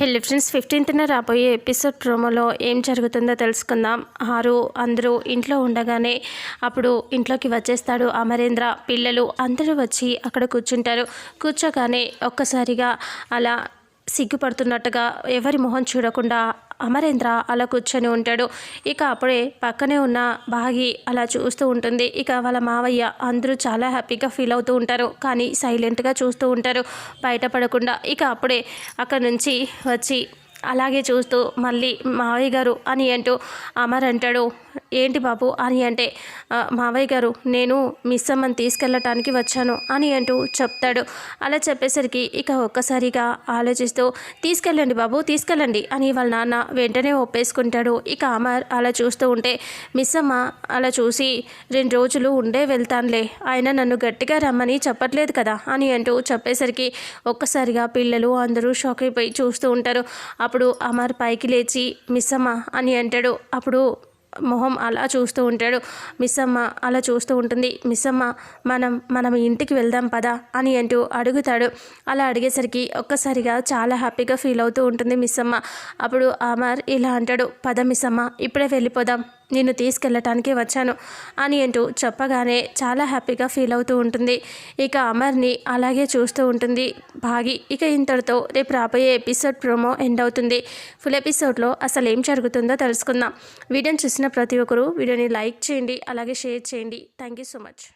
హెల్లీ friends ఫిఫ్టీన్త్న రాబోయే episode ప్రోమోలో ఏం జరుగుతుందో తెలుసుకుందాం. ఆరు అందరూ ఇంట్లో ఉండగానే అప్పుడు ఇంట్లోకి వచ్చేస్తాడు అమరేంద్ర. పిల్లలు అందరూ వచ్చి అక్కడ కూర్చుంటారు. కూర్చోగానే ఒక్కసారిగా అలా సిగ్గుపడుతున్నట్టుగా ఎవరి మొహం చూడకుండా అమరేంద్ర అలా కూర్చొని ఉంటాడు. ఇక అప్పుడే పక్కనే ఉన్న బాగి అలా చూస్తూ ఉంటుంది. ఇక వాళ్ళ మావయ్య అందరూ చాలా హ్యాపీగా ఫీల్ అవుతూ ఉంటారు. కానీ సైలెంట్గా చూస్తూ ఉంటారు. బయటపడకుండా ఇక అప్పుడే అక్కడ నుంచి వచ్చి అలాగే చూస్తూ మళ్ళీ మావయ్య గారు అని అంటూ అమర్ అంటాడు ఏంటి బాబు? అని అంటే మావయ్య గారు నేను మిస్ అమ్మని తీసుకెళ్ళటానికి వచ్చాను అని అంటూ చెప్తాడు. అలా చెప్పేసరికి ఇక ఒక్కసారిగా ఆలోచిస్తూ తీసుకెళ్ళండి బాబు తీసుకెళ్ళండి అని వాళ్ళ నాన్న వెంటనే ఒప్పేసుకుంటాడు. ఇక అమర్ అలా చూస్తూ ఉంటే మిస్ అమ్మ అలా చూసి రెండు రోజులు ఉండే వెళ్తానులే ఆయన నన్ను గట్టిగా రమ్మని చెప్పట్లేదు కదా అని అంటూ చెప్పేసరికి ఒక్కసారిగా పిల్లలు అందరూ షాక్ అయిపోయి చూస్తూ ఉంటారు. అప్పుడు అప్పుడు అమర్ పైకి లేచి మిస్సమ్మ అని అంటాడు. అప్పుడు మొహం అలా చూస్తూ ఉంటాడు. మిస్సమ్మ అలా చూస్తూ ఉంటుంది. మిస్సమ్మ మనం మనం ఇంటికి వెళ్దాం పదా అని అంటూ అడుగుతాడు. అలా అడిగేసరికి ఒక్కసారిగా చాలా హ్యాపీగా ఫీల్ అవుతూ ఉంటుంది మిస్సమ్మ. అప్పుడు అమర్ ఇలా అంటాడు. పద మిస్సమ్మ ఇప్పుడే వెళ్ళిపోదాం. నిన్ను తీసుకెళ్ళటానికి వచ్చాను అని అంటూ చెప్పగానే చాలా హ్యాపీగా ఫీల్ అవుతూ ఉంటుంది. ఇక అమర్ని అలాగే చూస్తూ ఉంటుంది. భాగి ఇక ఇంతటితో రేపు రాబోయే ఎపిసోడ్ ప్రోమో ఎండ్ అవుతుంది. ఫుల్ ఎపిసోడ్లో అసలు ఏం జరుగుతుందో తెలుసుకుందాం. వీడియోని చూసిన ప్రతి ఒక్కరూ వీడియోని లైక్ చేయండి అలాగే షేర్ చేయండి. Thank you so much.